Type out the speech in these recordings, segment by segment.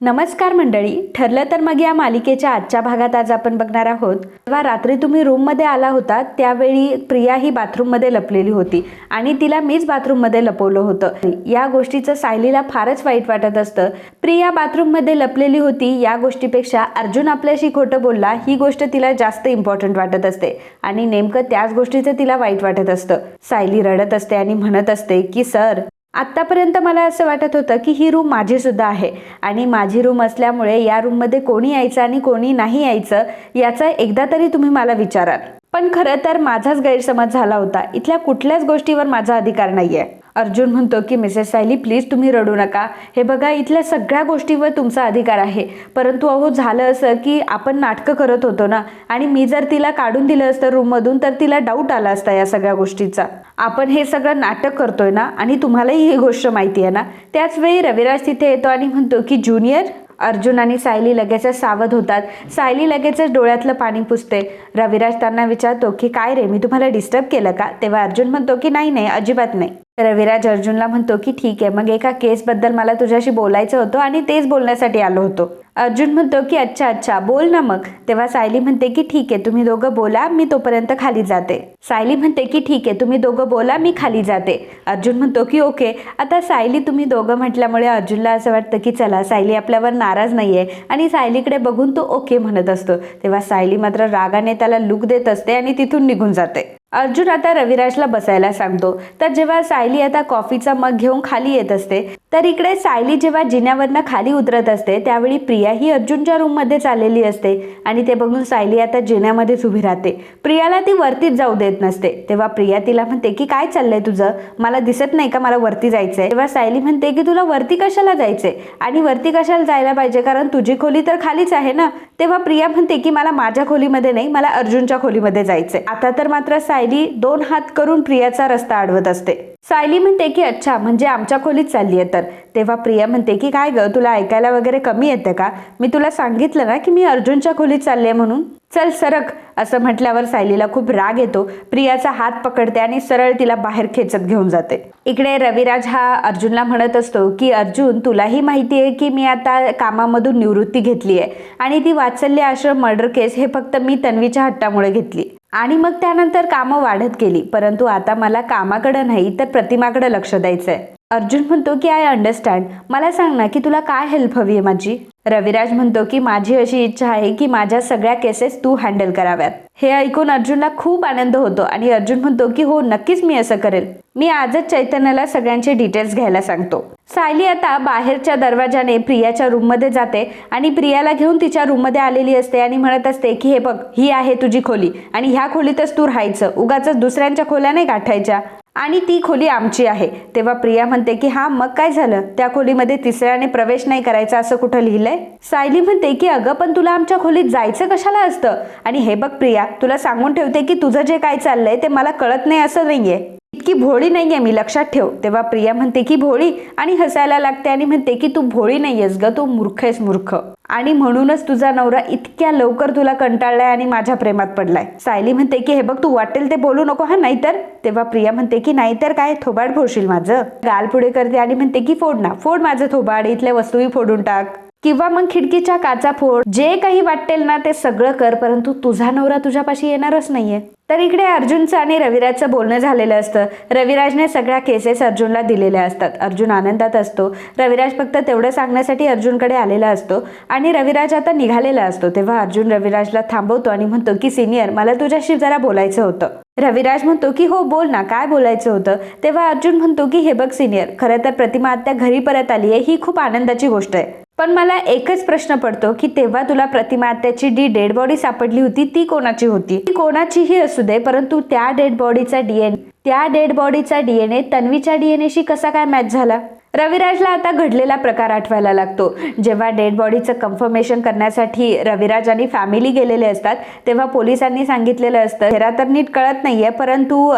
नमस्कार मंडळी. ठरलं तर मग या मालिकेच्या आजच्या भागात आज आपण बघणार आहोत. जेव्हा रात्री तुम्ही रूममध्ये आला होता त्यावेळी प्रिया ही बाथरूममध्ये लपलेली होती आणि तिला मीच बाथरूममध्ये लपवलं होतं. या गोष्टीचं सायलीला फारच वाईट वाटत असतं. प्रिया बाथरूममध्ये लपलेली होती या गोष्टीपेक्षा अर्जुन आपल्याशी खोटं बोलला ही गोष्ट तिला जास्त इम्पॉर्टंट वाटत असते आणि नेमकं त्याच गोष्टीचं तिला वाईट वाटत असतं. सायली रडत असते आणि म्हणत असते की सर आत्तापर्यंत मला असं वाटत होतं की ही रूम माझी सुद्धा आहे. आणि माझी रूम असल्यामुळे या रूममध्ये कोणी यायचं आणि कोणी नाही यायचं याचा एकदा तरी तुम्ही मला विचाराल. पण खरं तर माझाच गैरसमज झाला होता. इथल्या कुठल्याच गोष्टीवर माझा अधिकार नाही आहे अर्जुन म्हणतो की मिसेस सायली प्लीज तुम्ही रडू नका. हे बघा इथल्या सगळ्या गोष्टीवर तुमचा अधिकार आहे. परंतु अहो झालं असं की आपण नाटकं करत होतो ना आणि मी जर तिला काढून दिलं असतं रूममधून तर तिला डाऊट आला असता या सगळ्या गोष्टीचा. आपण हे सगळं नाटक करतोय ना आणि तुम्हालाही ही गोष्ट माहिती आहे ना त्याच वेळी रविराज तिथे येतो आणि म्हणतो की ज्युनियर अर्जुन आणि सायली लगेचच सावध होतात. सायली लगेचच डोळ्यातलं पाणी पुसते. रविराज त्यांना विचारतो की काय रे मी तुम्हाला डिस्टर्ब केलं का? तेव्हा अर्जुन म्हणतो की नाही नाही अजिबात नाही. रविराज अर्जुनला म्हणतो की ठीक आहे मग एका केसबद्दल मला तुझ्याशी बोलायचं होतं आणि तेच बोलण्यासाठी आलो होतो. अर्जुन म्हणतो की अच्छा अच्छा बोल ना मग. तेव्हा सायली म्हणते की ठीक आहे तुम्ही दोघं बोला मी तोपर्यंत खाली जाते. सायली म्हणते की ठीक आहे तुम्ही दोघं बोला मी खाली जाते. अर्जुन म्हणतो की ओके. आता सायली तुम्ही दोघं म्हटल्यामुळे अर्जुनला असं वाटतं की चला सायली आपल्यावर नाराज नाहीये आणि सायलीकडे बघून तो ओके म्हणत असतो. तेव्हा सायली मात्र रागाने त्याला लुक देत असते आणि तिथून निघून जाते. अर्जुन आता रविराजला बसायला सांगतो. तर जेव्हा सायली आता कॉफीचा मग घेऊन खाली येत असते तर इकडे सायली जेव्हा जिन्यावरनं खाली उतरत असते त्यावेळी प्रिया ही अर्जुनच्या रूममध्ये चाललेली असते आणि ते बघून सायली आता जिन्यामध्येच उभी राहते. प्रियाला ती वरतीच जाऊ देत नसते. तेव्हा प्रिया तिला म्हणते की काय चाललंय तुझं? मला दिसत नाही का मला वरती जायचंय? तेव्हा सायली म्हणते की तुला वरती कशाला जायचंय? आणि वरती कशाला जायला पाहिजे? कारण तुझी खोली तर खालीच आहे ना? तेव्हा प्रिया म्हणते की मला माझ्या खोलीमध्ये नाही मला अर्जुनच्या खोलीमध्ये जायचंय. आता तर मात्र सायली दोन हात करून प्रियाचा रस्ता अडवत असते. सायली म्हणते की अच्छा म्हणजे आमच्या खोलीत चालली आहे तर. तेव्हा प्रिया म्हणते की काय गं तुला ऐकायला वगैरे कमी येतं का? मी तुला सांगितलं ना की मी अर्जुनच्या खोलीत चालले म्हणून. चल सरक असं म्हटल्यावर सायलीला खूप राग येतो. प्रियाचा हात पकडते आणि सरळ तिला बाहेर खेचत घेऊन जाते. इकडे रविराज हा अर्जुनला म्हणत असतो की अर्जुन तुलाही माहिती आहे की मी आता कामामधून निवृत्ती घेतली आहे आणि ती वाचल्य आश्रम मर्डर केस हे फक्त मी तन्वीच्या हट्टामुळे घेतली. आणि मग त्यानंतर कामं वाढत गेली. परंतु आता मला कामाकडं नाही तर प्रतिमाकडं लक्ष द्यायचं आहे अर्जुन म्हणतो की आय अंडरस्टँड मला सांग ना की तुला काय हेल्प हवी आहे माझी? रविराज म्हणतो की माझी अशी इच्छा आहे की माझ्या सगळ्या केसेस तू हँडल कराव्यात. हे ऐकून अर्जुनला खूप आनंद होतो आणि अर्जुन म्हणतो की हो नक्कीच मी असं करेल. मी आजच चैतन्याला सगळ्यांचे डिटेल्स घ्यायला सांगतो. सायली आता बाहेरच्या दरवाजाने प्रियाच्या रूममध्ये जाते आणि प्रियाला घेऊन तिच्या रूममध्ये आलेली असते आणि म्हणत असते की हे बघ ही आहे तुझी खोली आणि ह्या खोलीतच तू राहायचं. उगाच दुसऱ्यांच्या खोल्या नाही गाठायच्या. आणि ती खोली आमची आहे. तेव्हा प्रिया म्हणते की हा मग काय झालं? त्या खोलीमध्ये तिसऱ्याने प्रवेश नाही करायचा असं कुठं लिहिलंय? सायली म्हणते की अगं पण तुला आमच्या खोलीत जायचं कशाला असतं? आणि हे बघ प्रिया तुला सांगून ठेवते की तुझं जे काय चाललंय ते मला कळत नाही असं नाहीये. इतकी भोळी नाहीये मी लक्षात ठेव. तेव्हा प्रिया म्हणते की भोळी आणि हसायला लागते आणि म्हणते की तू भोळी नाही आहेस ग तू मूर्ख आहेस मूर्ख. आणि म्हणूनच तुझा नवरा इतक्या लवकर तुला कंटाळलाय आणि माझ्या प्रेमात पडलाय. सायली म्हणते की हे बघ तू वाटेल ते बोलू नको हा नाहीतर? तेव्हा प्रिया म्हणते की नाहीतर काय थोबाड फोडशील माझं? गाल पुढे करते आणि म्हणते की फोड ना फोड माझं थोबाड इथल्या वस्तूही फोडून टाक. किंवा मग खिडकीच्या काचा फोड जे काही वाटेल ना ते सगळं कर परंतु तुझा नवरा तुझ्यापाशी येणारच नाहीये. तर इकडे अर्जुनचं आणि रविराजचं बोलणं झालेलं असतं. रविराजने सगळ्या केसेस अर्जुनला दिलेल्या असतात. अर्जुन आनंदात असतो. रविराज फक्त तेवढं सांगण्यासाठी अर्जुनकडे आलेला असतो आणि रविराज आता निघालेला असतो. तेव्हा अर्जुन रविराजला थांबवतो आणि म्हणतो की सिनियर मला तुझ्याशी जरा बोलायचं होतं. रविराज म्हणतो की हो बोल ना काय बोलायचं होतं? तेव्हा अर्जुन म्हणतो की हे बघ सिनियर खरं तर प्रतिमा आत्या घरी परत आली आहे ही खूप आनंदाची गोष्ट आहे. पण मला एकच प्रश्न पडतो की तेव्हा तुला प्रतिमा आत्याची जी डेड बॉडी सापडली होती ती कोणाची होती? ती कोणाचीही असू दे परंतु त्या डेड बॉडीचा डीएनए त्या डेड बॉडीचा डीएनए तन्वीच्या डीएनएशी कसा काय मॅच झाला? रविराजला आता घडलेला प्रकार आठवायला लागतो. जेव्हा डेड बॉडीचं कन्फर्मेशन करण्यासाठी रविराज आणि फॅमिली गेलेले असतात तेव्हा पोलिसांनी सांगितलेलं असतं हेरा तर नीट कळत नाहीये परंतु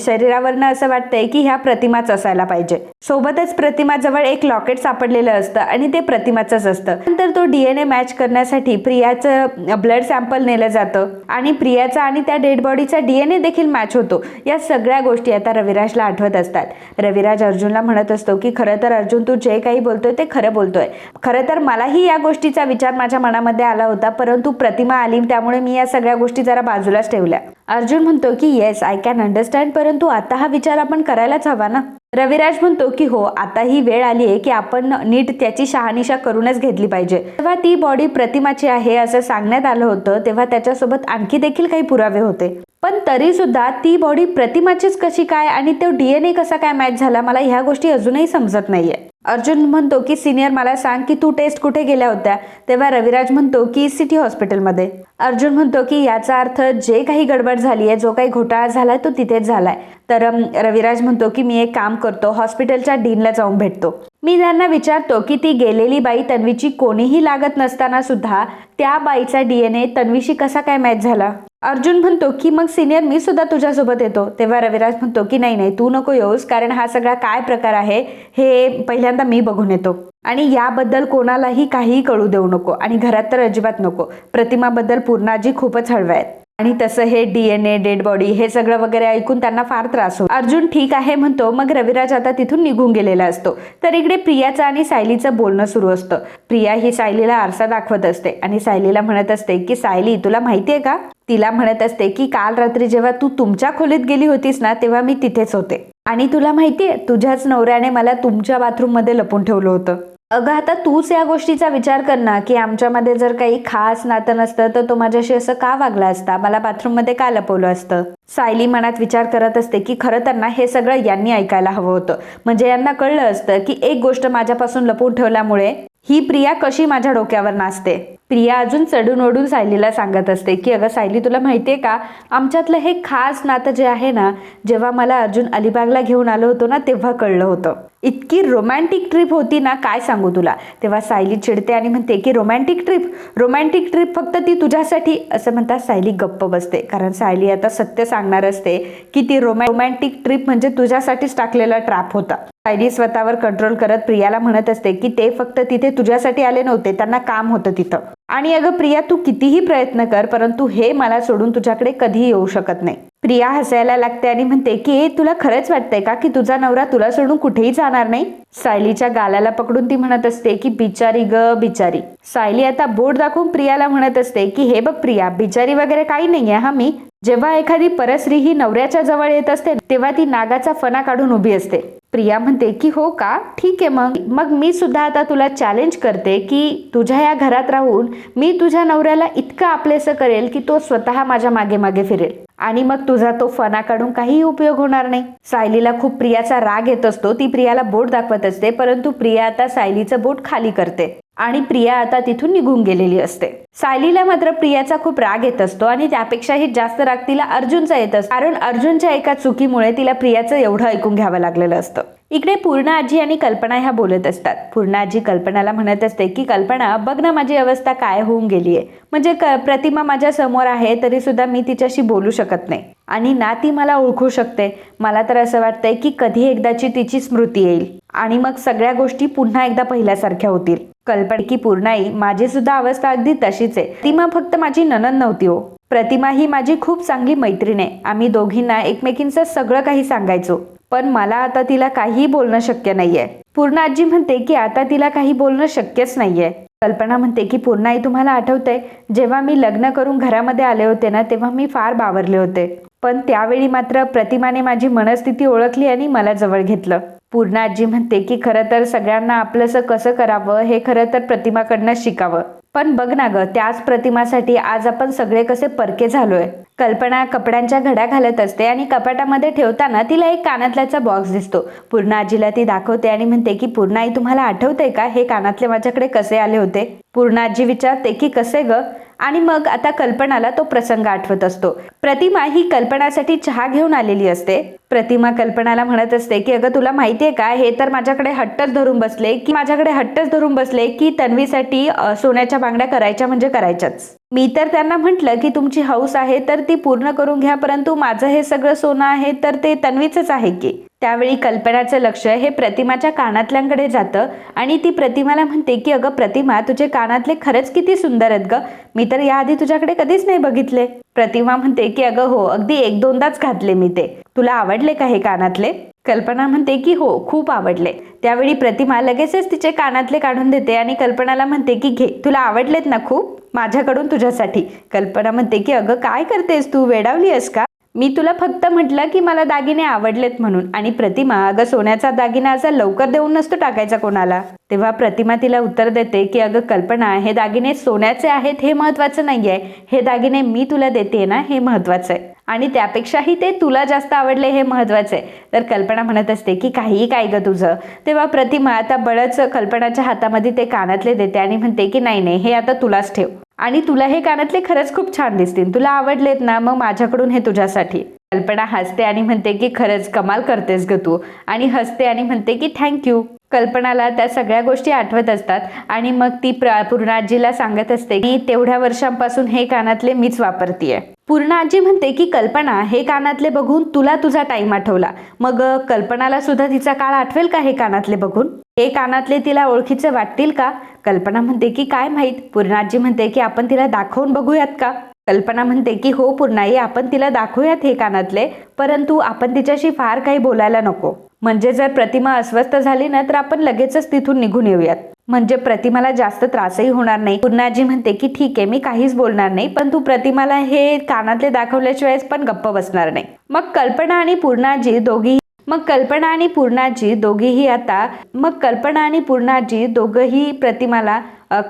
शरीरावरनं असं वाटतंय की ह्या प्रतिमाच असायला पाहिजे. सोबतच प्रतिमाजवळ एक लॉकेट सापडलेलं असतं आणि ते प्रतिमाचंच असतं. नंतर तो डीएनए मॅच करण्यासाठी प्रियाचं ब्लड सॅम्पल नेलं जातं आणि प्रियाचा आणि त्या डेड बॉडीचा डीएनए देखील मॅच होतो. या सगळ्या गोष्टी आता रविराजला आठवत असतात. रविराज अर्जुनला म्हणत असतो की खरं खरं तर अर्जुन तू जे काही बोलतोय ते खरं बोलतोय. खरं तर मलाही या गोष्टीचा विचार माझ्या मनामध्ये आला होता परंतु प्रतिमा आली त्यामुळे मी या सगळ्या गोष्टी जरा बाजूलाच ठेवल्या. अर्जुन म्हणतो की येस आय कॅन अंडरस्टँड परंतु आता हा विचार आपण करायलाच हवा ना? रविराज म्हणतो की हो आता ही वेळ आली आहे की आपण नीट त्याची शहानिशा करूनच घेतली पाहिजे. तेव्हा ती बॉडी प्रतिमाची आहे असं सांगण्यात आलं होतं तेव्हा त्याच्यासोबत आणखी देखील काही पुरावे होते. पण तरी सुद्धा ती बॉडी प्रतिमाचीच कशी काय आणि तो डीएनए कसा काय मॅच झाला मला ह्या गोष्टी अजूनही समजत नाहीये. अर्जुन म्हणतो की सिनियर मला सांग की तू टेस्ट कुठे गेल्या होत्या? तेव्हा रविराज म्हणतो की सिटी हॉस्पिटलमध्ये अर्जुन म्हणतो की याचा अर्थ जे काही गडबड झाली आहे जो काही घोटाळा झालाय तो तिथेच झालाय. तर रविराज म्हणतो की मी एक काम करतो हॉस्पिटलच्या डीनला जाऊन भेटतो. मी त्यांना विचारतो की ती गेलेली बाई तन्वीची कोणीही लागत नसताना सुद्धा त्या बाईचा डीएनए तन्वीशी कसा काय मॅच झाला? अर्जुन म्हणतो की मग सिनियर मी सुद्धा तुझ्यासोबत येतो. तेव्हा रविराज म्हणतो की नाही नाही तू नको येऊस कारण हा सगळा काय प्रकार आहे हे पहिल्यांदा मी बघून येतो. आणि याबद्दल कोणालाही काहीही कळू देऊ नको आणि घरात तर अजिबात नको. प्रतिमाबद्दल पूर्णाजी खूपच हळव्या आहेत. आणि तसं हे डीएनए डेड बॉडी हे सगळं वगैरे ऐकून त्यांना फार त्रास होतो. अर्जुन ठीक आहे म्हणतो मग रविराज आता तिथून निघून गेलेला असतो. तर इकडे प्रियाचं आणि सायलीचं बोलणं सुरू असतं. प्रिया ही सायलीला आरसा दाखवत असते आणि सायलीला म्हणत असते की सायली तुला माहिती आहे का? तिला म्हणत असते की काल रात्री जेव्हा तू तुमच्या खोलीत गेली होतीस ना तेव्हा मी तिथेच होते. आणि तुला माहितीये तुझ्याच नवऱ्याने मला तुमच्या बाथरूममध्ये लपून ठेवलं होतं. अगं आता तूच या गोष्टीचा विचार कर ना की आमच्यामध्ये जर काही खास नातं नसतं तर तो माझ्याशी असं का वागला असता? मला बाथरूममध्ये का लपवलं असतं? सायली मनात विचार करत असते की खरं तर ना हे सगळं यांनी ऐकायला हवं होतं. म्हणजे यांना कळलं असतं की एक गोष्ट माझ्यापासून लपवून ठेवल्यामुळे ही प्रिया कशी माझ्या डोक्यावर नाचते? प्रिया अजून चढून ओढून सायलीला सांगत असते की अगं सायली तुला माहिती आहे का? आमच्यातलं हे खास नातं जे आहे ना जेव्हा मला अर्जुन अलिबागला घेऊन आलो होतो ना तेव्हा कळलं होतं. इतकी रोमॅन्टिक ट्रिप होती ना काय सांगू तुला? तेव्हा सायली चिडते आणि म्हणते की रोमॅन्टिक ट्रिप रोमॅन्टिक ट्रिप फक्त ती तुझ्यासाठी? असं म्हणतात सायली गप्प बसते. कारण सायली आता सत्य सांगणार असते की ती रोमॅ रोमॅन्टिक ट्रिप म्हणजे तुझ्यासाठीच टाकलेला ट्रॅप होता. सायली स्वतःवर कंट्रोल करत प्रियाला म्हणत असते की ते फक्त तिथे तुझ्यासाठी आले नव्हते त्यांना काम होतं तिथं. आणि अगं प्रिया तू कितीही प्रयत्न कर परंतु हे मला सोडून तुझ्याकडे कधीही येऊ शकत नाही. प्रिया हसायला लागते आणि म्हणते की तुला खरंच वाटतंय का की तुझा नवरा तुला सोडून कुठेही जाणार नाही? सायलीच्या गालाला पकडून ती म्हणत असते की बिचारी ग बिचारी. सायली आता बोट दाखवून प्रियाला म्हणत असते की हे बघ प्रिया बिचारी वगैरे काही नाहीये हा मी जेव्हा एखादी परस्त्री ही नवऱ्याच्या जवळ येत असते तेव्हा ती नागाचा फणा काढून उभी असते. प्रिया म्हणते की हो का? ठीक आहे मग. मग मी सुद्धा आता तुला चॅलेंज करते की तुझ्या या घरात राहून मी तुझ्या नवऱ्याला इतकं आपलेसं करेल की तो स्वतः माझ्या मागे मागे फिरेल. आणि मग तुझा तो फणा काढून काहीही उपयोग होणार नाही. सायलीला खूप प्रियाचा राग येत असतो. ती प्रियाला बोट दाखवत असते परंतु प्रिया आता सायलीचं बोट खाली करते. आणि प्रिया आता तिथून निघून गेलेली असते. सायलीला मात्र प्रियाचा खूप राग येत असतो आणि त्यापेक्षाही जास्त राग तिला अर्जुनचा येत असतो. कारण अर्जुनच्या एका चुकीमुळे तिला प्रियाचं एवढं ऐकून घ्यावं लागलेलं असतं. इकडे पूर्ण आजी आणि कल्पना ह्या बोलत असतात. पूर्ण आजी कल्पनाला म्हणत असते की कल्पना बघ ना माझी अवस्था काय होऊन गेली आहे म्हणजे क प्रतिमा माझ्यासमोर आहे तरी सुद्धा मी तिच्याशी बोलू शकत नाही. आणि ना ती मला ओळखू शकते. मला तर असं वाटतंय की कधी एकदाची तिची स्मृती येईल. आणि मग सगळ्या गोष्टी पुन्हा एकदा पहिल्यासारख्या होतील. कल्पना की पूर्णाई माझी सुद्धा अवस्था अगदी तशीच आहे. ती मग फक्त माझी ननद नव्हती हो. प्रतिमा ही माझी खूप चांगली मैत्रीण आहे. आम्ही दोघींना एकमेकींचं सगळं काही सांगायचो. पण मला आता तिला काहीही बोलणं शक्य नाहीये. पूर्ण आजी म्हणते की आता तिला काही बोलणं शक्यच नाहीये. कल्पना म्हणते की पूर्णाई तुम्हाला आठवतंय? जेव्हा मी लग्न करून घरामध्ये आले होते ना तेव्हा मी फार बावरले होते. पण त्यावेळी मात्र प्रतिमाने माझी मनस्थिती ओळखली आणि मला जवळ घेतलं. पूर्ण आजी म्हणते की खरं तर सगळ्यांना आपलंसं कसं करावं हे खरं तर प्रतिमाकडनं शिकावं. पण बघ ना ग त्याच प्रतिमासाठी आज आपण सगळे कसे परके झालोय. कल्पना कपड्यांच्या घड्या घालत असते आणि कपाटामध्ये ठेवताना तिला एक कानातल्याचा बॉक्स दिसतो. पूर्ण आजीला ती दाखवते आणि म्हणते की पूर्ण आई तुम्हाला आठवतंय का हे कानातले माझ्याकडे कसे आले होते? पूर्ण आजी विचारते की कसे ग? आणि मग आता कल्पनाला तो प्रसंग आठवत असतो. प्रतिमा ही कल्पनासाठी चहा घेऊन आलेली असते. प्रतिमा कल्पनाला म्हणत असते की अगं तुला माहितीये का? हे तर माझ्याकडे हट्टच धरून बसले की माझ्याकडे हट्टच धरून बसले की तन्वीसाठी सोन्याच्या बांगड्या करायच्या म्हणजे करायच्याच. मी तर त्यांना म्हटलं की तुमची हौस आहे तर ती पूर्ण करून घ्या परंतु माझं हे सगळं सोनं आहे तर ते तन्वीचंच आहे की? त्यावेळी कल्पनाचं लक्ष हे प्रतिमाच्या कानातल्यांकडे जातं आणि ती प्रतिमाला म्हणते की अगं प्रतिमा तुझे कानातले खरंच किती सुंदर आहेत ग. मी तर याआधी तुझ्याकडे कधीच नाही बघितले. प्रतिमा म्हणते की अगं हो अगदी एक दोनदाच घातले मी ते. तुला आवडले का हे कानातले? कल्पना म्हणते की हो खूप आवडले. त्यावेळी प्रतिमा लगेचच तिचे कानातले काढून देते आणि कल्पनाला म्हणते की घे तुला आवडलेत ना खूप? माझ्याकडून तुझ्यासाठी. कल्पना म्हणते की अगं काय करतेस तू? वेडावली आहेस का? मी तुला फक्त म्हटलं की मला दागिने आवडलेत म्हणून आणि प्रतिमा अगं सोन्याचा दागिना असा लवकर देऊन नसतो टाकायचा कोणाला. तेव्हा प्रतिमा तिला उत्तर देते की अगं कल्पना हे दागिने सोन्याचे आहेत हे महत्वाचं नाहीये. हे दागिने मी तुला देते ना हे महत्वाचं आहे. आणि त्यापेक्षाही ते तुला जास्त आवडले हे महत्वाचं आहे. तर कल्पना म्हणत असते की काहीही काय गं तुझं? तेव्हा प्रतिमा आता बळच कल्पनाच्या हातामध्ये ते कानातले देते आणि म्हणते की नाही नाही हे आता तुलाच ठेव. आणि तुला हे कानातले खरंच खूप छान दिसतील. तुला आवडलेत ना मग माझ्याकडून हे तुझ्यासाठी. कल्पना हसते आणि म्हणते की खरंच कमाल करतेस ग तू. आणि हसते आणि म्हणते की थँक्यू कल्पनाला त्या सगळ्या गोष्टी आठवत असतात आणि मग ती प्र पूर्णाजीला सांगत असते की तेवढ्या वर्षांपासून हे कानातले मीच वापरतीये. पूर्ण आजी म्हणते की कल्पना हे कानातले बघून तुला तुझा टाइम आठवला. मग कल्पनाला सुद्धा तिचा काळ आठवेल का हे कानातले बघून? हे कानातले तिला ओळखीचे वाटतील का? कल्पना म्हणते की काय माहीत? पूर्णाजी म्हणते की आपण तिला दाखवून बघूयात का? कल्पना म्हणते की हो पूर्णाई आपण तिला दाखवूयात हे कानातले परंतु आपण तिच्याशी फार काही बोलायला नको. म्हणजे जर प्रतिमा अस्वस्थ झाली ना तर आपण लगेचच तिथून निघून येऊयात. म्हणजे प्रतिमाला जास्त त्रासही होणार नाही. पूर्णाजी म्हणते की ठीक आहे मी काहीच बोलणार नाही पण तू प्रतिमाला हे कानातले दाखवल्याशिवाय पण गप्प बसणार नाही. मग कल्पना आणि पूर्णाजी दोघी मग कल्पना आणि पूर्णाजी दोघीही आता मग कल्पना आणि पूर्णाजी दोघंही प्रतिमाला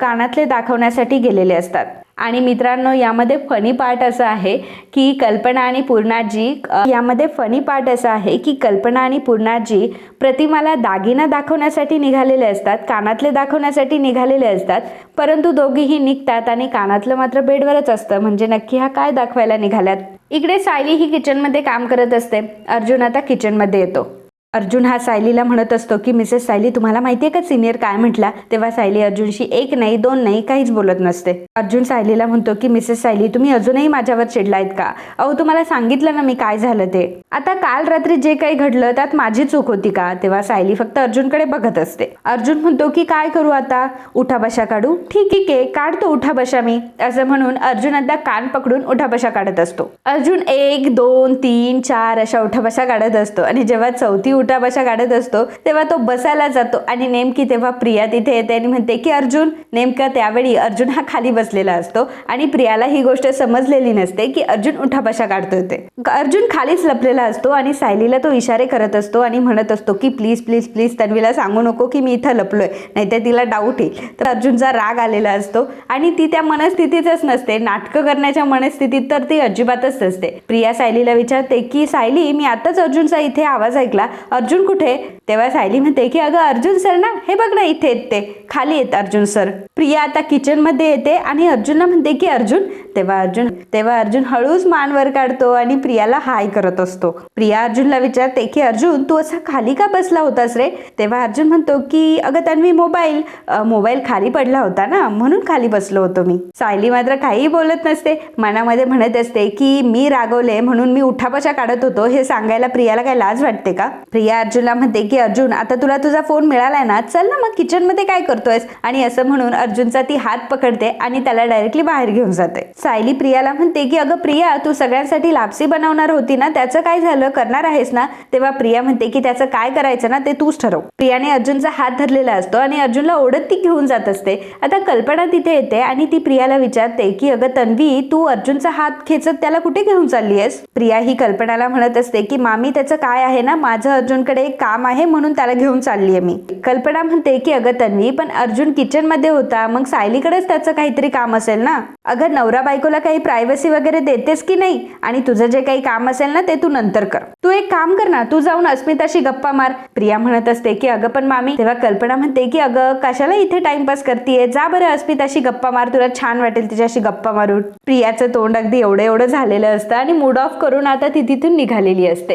कानातले दाखवण्यासाठी गेलेले असतात. आणि मित्रांनो यामध्ये फनी पार्ट असं आहे की कल्पना आणि पूर्णाजी यामध्ये फनी पार्ट असं आहे की कल्पना आणि पूर्णाजी प्रतिमाला दागिना दाखवण्यासाठी निघालेले असतात कानातले दाखवण्यासाठी निघालेले असतात परंतु दोघीही निघतात आणि कानातलं मात्र बेडवरच असतं. म्हणजे नक्की हा काय दाखवायला निघाल्यात? इकडे सायली ही किचनमध्ये काम करत असते. अर्जुन आता किचनमध्ये येतो. अर्जुन हा सायलीला म्हणत असतो की मिसेस सायली तुम्हाला माहितीये का सिनियर काय म्हटला? तेव्हा सायली अर्जुनशी एक नाही दोन नाही काहीच बोलत नसते. अर्जुन सायलीला म्हणतो की मिसेस सायली तुम्ही अजूनही माझ्यावर चिडलायत का? अहो तुम्हाला सांगितलं ना मी काय झालं ते. आता काल रात्री जे काही घडलं त्यात माझी चूक होती का? तेव्हा सायली फक्त अर्जुनकडे बघत असते. अर्जुन म्हणतो की काय करू आता? उठा बशा काढू. ठीक आहे के काढतो उठाबशा मी असं म्हणून अर्जुन आता कान पकडून उठाबशा काढत असतो. अर्जुन एक दोन तीन चार अशा उठा बशा काढत असतो. आणि जेव्हा चौथी उठा बशा काढत असतो तेव्हा तो बसायला जातो आणि नेमकी तेव्हा प्रिया तिथे येते आणि म्हणते की अर्जुन. नेमका त्यावेळी अर्जुन हा खाली बसलेला असतो आणि प्रियाला ही गोष्ट समजलेली नसते की अर्जुन उठाबशा काढतोय ते. अर्जुन खालीच लपलेला असतो आणि सायलीला तो इशारे करत असतो आणि म्हणत असतो की प्लीज प्लीज प्लीज तन्वीला सांगू नको की मी इथं लपलोय नाहीतर तिला डाऊट येईल. तर अर्जुनचा राग आलेला असतो आणि ती त्या मनस्थितीतच नसते. नाटकं करण्याच्या मनस्थितीत तर ती अजिबातच नसते. प्रिया सायलीला विचारते की सायली मी आताच अर्जुनचा इथे आवाज ऐकला. अर्जुन कुठे? तेव्हा सायली म्हणते की अगं अर्जुन सर ना हे बघ ना इथे येत. ते खाली येत अर्जुन सर. प्रिया आता किचनमध्ये येते आणि अर्जुनला म्हणते की अर्जुन तेव्हा अर्जुन तेव्हा अर्जुन हळूच मान वर काढतो आणि प्रियाला हाय करत असतो. प्रिया अर्जुनला विचारते की अर्जुन तू असा खाली का बसला होतास रे? तेव्हा अर्जुन म्हणतो की अगं तन्वी मोबाईल. मोबाईल खाली पडला होता ना म्हणून खाली बसलो होतो मी. सायली मात्र काहीही बोलत नसते. मनामध्ये म्हणत असते की मी रागवले म्हणून मी उठापशा काढत होतो. हे सांगायला प्रियाला काय लाज वाटते का? प्रिया अर्जुनला म्हणते की अर्जुन आता तुला तुझा फोन मिळालाय ना? चल ना मग किचनमध्ये काय करतोयस? आणि असं म्हणून अर्जुनचा ती हात पकडते आणि त्याला डायरेक्टली बाहेर घेऊन जाते. सायली प्रियाला म्हणते की अगं प्रिया तू सगळ्यांसाठी लापसी बनवणार होती ना? त्याचं काय झालं? करणार आहेस ना? तेव्हा प्रिया म्हणते की त्याचं काय करायचं ना ते तूच ठरव. प्रियाने अर्जुनचा हात धरलेला असतो आणि अर्जुनला ओढत ती घेऊन जात असते. आता कल्पना तिथे येते आणि ती प्रियाला विचारते की अगं तन्वी तू अर्जुनचा हात खेचत त्याला कुठे घेऊन चालली आहेस? प्रिया ही कल्पनाला म्हणत असते की मामी त्याचं काय आहे ना? माझं अर्जुनकडे एक काम आहे म्हणून त्याला घेऊन चालली आहे मी. कल्पना म्हणते की अगं तन्वी पण अर्जुन किचनमध्ये होता मग सायलीकडेच त्याचं काहीतरी काम असेल ना? अगं नवरा बायकोला काही प्रायव्हसी वगैरे देतेस की नाही? आणि तुझं जे काही काम असेल ना ते तू नंतर कर. तू एक काम कर ना तू जाऊन अस्मिताशी गप्पा मार. प्रिया म्हणत असते की अगं पण मामी तेव्हा कल्पना म्हणते की अगं कशाला इथे टाइमपास करतीये? जा बरं अस्मिताशी गप्पा मार तुला छान वाटेल तिच्याशी गप्पा मारून. प्रियाचं तोंड अगदी एवढं एवढं झालेलं असतं आणि मूड ऑफ करून आता ती तिथून निघालेली असते.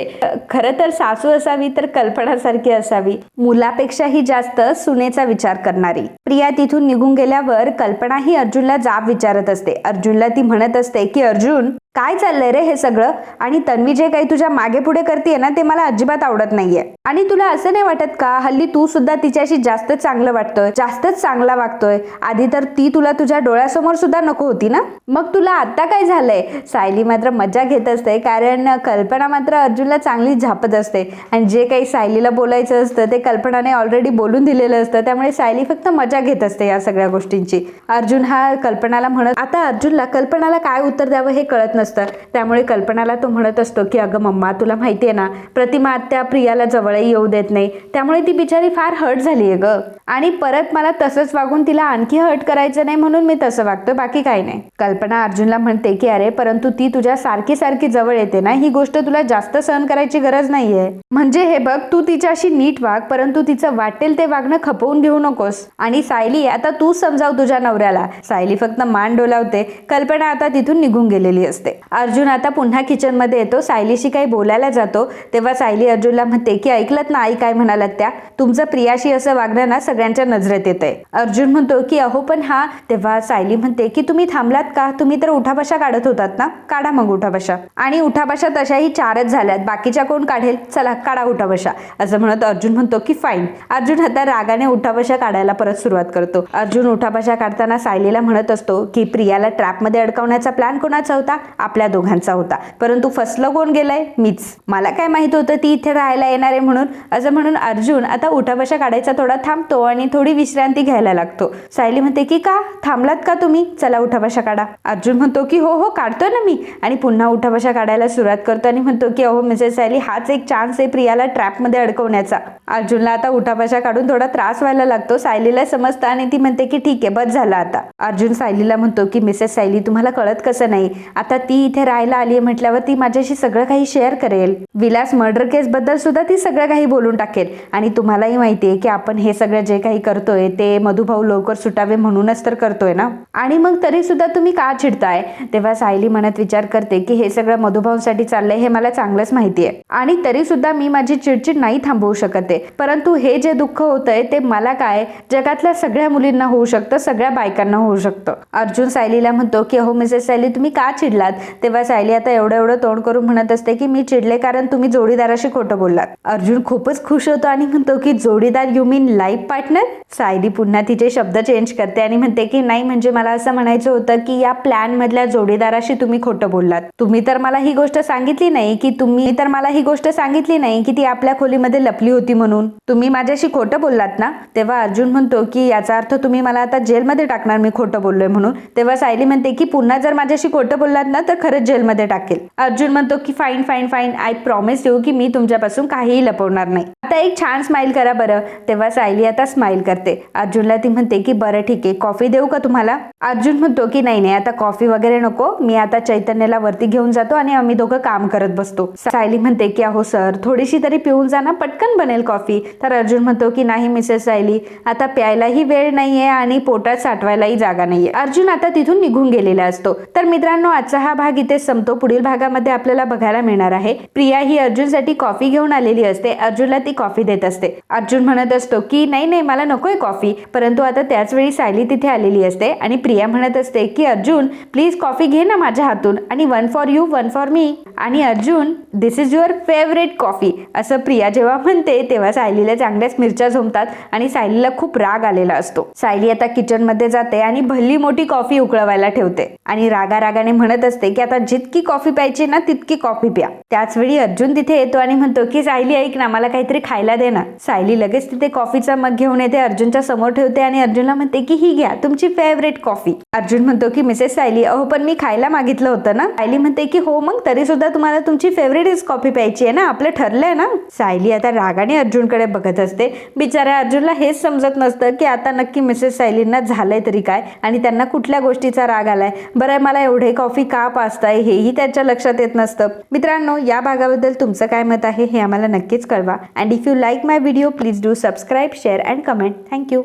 खरं तर सासू असावी असावी तर कल्पनासारखी असावी. मुलापेक्षाही जास्त सुनेचा विचार करणारी. प्रिया तिथून निघून गेल्यावर कल्पना ही अर्जुनला जाब विचारत असते. अर्जुनला ती म्हणत असते की अर्जुन काय चाललंय रे हे सगळं? आणि तन्वी जे काही तुझ्या मागे पुढे करते ना ते मला अजिबात आवडत नाहीये. आणि तुला असं नाही वाटत का हल्ली तू सुद्धा तिच्याशी जास्त चांगलं वाटतोय जास्तच चांगला वागतोय? आधी तर ती तुला तुझ्या डोळ्यासमोर सुद्धा नको होती ना? मग तुला आता काय झालंय? सायली मात्र मजा घेत असते कारण कल्पना मात्र अर्जुनला चांगली झापत असते. आणि जे काही सायलीला बोलायचं असतं ते कल्पनाने ऑलरेडी बोलून दिलेलं असतं. त्यामुळे सायली फक्त मजा घेत असते या सगळ्या गोष्टींची. अर्जुन हा कल्पनाला म्हणत आता अर्जुनला कल्पनाला काय उत्तर द्यावं हे कळत नसतं. त्यामुळे कल्पनाला तो म्हणत असतो की अगं मम्मा तुला माहिती आहे ना प्रतिमा त्या प्रियाला जवळही येऊ देत नाही. त्यामुळे ती बिचारी फार हर्ट झाली आहे ग. आणि परत मला तसंच वागून तिला आणखी हर्ट करायचं नाही म्हणून मी तसं वागतो बाकी काही नाही. कल्पना अर्जुनला म्हणते की अरे परंतु ती तुझ्या सारखी सारखी जवळ येते ना? ही गोष्ट तुला जास्त सहन करायची गरज नाहीये. म्हणजे म्हणजे हे बघ तू तिच्याशी नीट वाग परंतु तिचं वाटेल ते वागणं खपवून घेऊ नकोस. आणि सायली आता तू समजाव तुझ्या नवऱ्याला. सायली फक्त मान डोलावते. कल्पना आता तिथून निघून गेलेली असते. अर्जुन आता पुन्हा किचनमध्ये येतो. सायलीशी काही बोलायला जातो. तेव्हा सायली अर्जुनला म्हणते की ऐकलत ना आई काय म्हणालात त्या? तुमचं प्रियाशी असं वागणं ना सगळ्यांच्या नजरेत येत आहे अर्जुन म्हणतो की अहो पण हा. तेव्हा सायली म्हणते की तुम्ही थांबलात का? तुम्ही तर उठापाशा काढत होतात ना? काढा मग उठापाशा आणि उठापाशा तशाही चारच झाल्यात. बाकीच्या कोण काढेल? चला काढा उठाबशा असं म्हणत अर्जुन म्हणतो की फाईन अर्जुन आता रागाने उठाबशा काढायला परत सुरुवात करतो. अर्जुन उठाबशा काढताना सायलीला म्हणत असतो की प्रियाला ट्रॅपमध्ये अडकवण्याचा प्लॅन कोणाचा होता? आपल्या दोघांचा होता. परंतु फसलं कोण गेलंय? मीच. मला काय माहीत होतं ती इथे राहायला येणार आहे म्हणून? असं म्हणून अर्जुन आता उठाबशा काढायचा थोडा थांबतो आणि थोडी विश्रांती घ्यायला लागतो. सायली म्हणते की का? थांबलात का तुम्ही? चला उठाबशा काढा. अर्जुन म्हणतो की हो हो काढतोय ना मी. आणि पुन्हा उठाबशा काढायला सुरुवात करतो आणि म्हणतो की अहो मिसेस सायली हाच एक चान्स आहे प्रियाला ट्रॅपमध्ये अडकवण्याचा. अर्जुनला आता उठापाशा काढून थोडा त्रास व्हायला लागतो. सायलीला समजतं आणि ती म्हणते की ठीक आहे बस झालं आता. अर्जुन सायलीला म्हणतो की मिसेस सायली तुम्हाला कळत कसं नाही? आता ती इथे राहायला आली म्हटल्यावर ती माझ्याशी सगळं काही शेअर करेल. विलास मर्डर केस बद्दल सुद्धा ती सगळं काही बोलून टाकेल. आणि तुम्हालाही माहिती आहे की आपण हे सगळं जे काही करतोय ते मधुभाऊ लवकर सुटावे म्हणूनच तर करतोय ना? आणि मग तरी सुद्धा तुम्ही का चिडताय? तेव्हा सायली मनात विचार करते की हे सगळं मधुभाऊंसाठी चाललंय हे मला चांगलंच माहिती आहे. आणि तरी सुद्धा मी माझी चिडचिड नाही थांबवू शकत आहे. परंतु हे जे दुःख होतंय ते मला काय? जगातल्या सगळ्या मुलींना होऊ शकतं सगळ्या बायकांना होऊ शकतं. अर्जुन सायलीला म्हणतो की अहो मिसेस सायली तुम्ही का चिडलात? तेव्हा सायली आता एवढं एवढं तोंड करून म्हणत असते की मी चिडले कारण तुम्ही जोडीदाराशी खोटं बोललात. अर्जुन खूपच खुश होतो आणि म्हणतो की जोडीदार you mean life partner Sayali पुन्हा तिचे शब्द चेंज करते आणि म्हणते की नाही म्हणजे मला असं म्हणायचं होतं की या प्लॅन मधल्या जोडीदाराशी तुम्ही खोटं बोललात. तुम्ही तर मला ही गोष्ट सांगितली नाही की तुम्ही तर मला ही गोष्ट सांगितली नाही की ती आपल्या खोलीमध्ये लपली होती म्हणून. तुम्ही माझ्याशी खोटं बोललात ना? तेव्हा अर्जुन म्हणतो की याचा अर्थ तुम्ही मला आता जेलमध्ये टाकणार मी खोटं बोललोय म्हणून. तेव्हा सायली म्हणते की पुन्हा जर माझ्याशी खोटं बोललात ना तर खरंच जेलमध्ये टाकेल. अर्जुन म्हणतो की fine fine fine I promise you की मी तुमच्यापासून काहीही लपवणार नाही. आता एक छान स्माईल करा बरं. तेव्हा सायली आता स्माइल करते. अर्जुनला ती म्हणते की बरं ठीक आहे. कॉफी देऊ का तुम्हाला? अर्जुन म्हणतो की नाही नाही. आता कॉफी वगैरे नको. मी आता चैतन्यला वरती घेऊन जातो आणि आम्ही दोघं काम करत बसतो. सायली म्हणते की अहो सर थोडीशी तरी पिऊन जा ना पटकन बनेल कॉफी. तर अर्जुन म्हणतो की नाही मिसेस सायली आता प्यायलाही वेळ नाहीये आणि पोटात साठवायलाही जागा नाहीये. अर्जुन आता तिथून निघून गेलेला असतो. तर मित्रांनो आजचा हा भाग इथे संपतो. पुढील भागामध्ये आपल्याला बघायला मिळणार आहे. प्रिया ही अर्जुनसाठी कॉफी घेऊन आलेली असते. अर्जुनला ती कॉफी देत असते. अर्जुन म्हणत असतो की नाही नाही मला नकोय कॉफी. परंतु आता त्याच वेळी सायली तिथे आलेली असते आणि प्रिया म्हणत असते की अर्जुन प्लीज कॉफी घे ना माझ्या हातून आणि one for you one for me. आणि Arjun this is your favourite coffee असं प्रिया जेव्हा म्हणते तेव्हा सायलीला चांगल्याच मिरच्या झोमतात आणि सायलीला खूप राग आलेला असतो. सायली आता किचनमध्ये जाते आणि भल्ली मोठी कॉफी उकळवायला ठेवते आणि रागा रागाने म्हणत असते की आता जितकी कॉफी प्यायची ना तितकी कॉफी प्या. त्याच वेळी अर्जुन तिथे येतो आणि म्हणतो की सायली ऐक ना मला काहीतरी खायला दे ना. सायली लगेच तिथे कॉफीचा मग घेऊन येते अर्जुनच्या समोर ठेवते आणि अर्जुनला म्हणते की ही घ्या तुमची फेवरेट कॉफी अर्जुन म्हणतो की मिसेस सायली अहो पण मी खायला मागितलं होतं ना. सायली म्हणते की हो मग तरी सुद्धा तुम्हाला तुमची फेवरेट कॉफी प्यायची आहे ना आपलं ठरलंय ना? सायली आता रागाने अर्जुनकडे बघत असते. बिचाऱ्या अर्जुनला हेच समजत नसतं की आता नक्की मिसेस सायलींना झालंय तरी काय आणि त्यांना कुठल्या गोष्टीचा राग आलाय? बरं मला एवढे कॉफी का पाचताय हेही त्यांच्या लक्षात येत नसतं. मित्रांनो या भागाबद्दल तुमचं काय मत आहे हे आम्हाला नक्कीच कळवा. And if you like my video please do subscribe share and comment thank you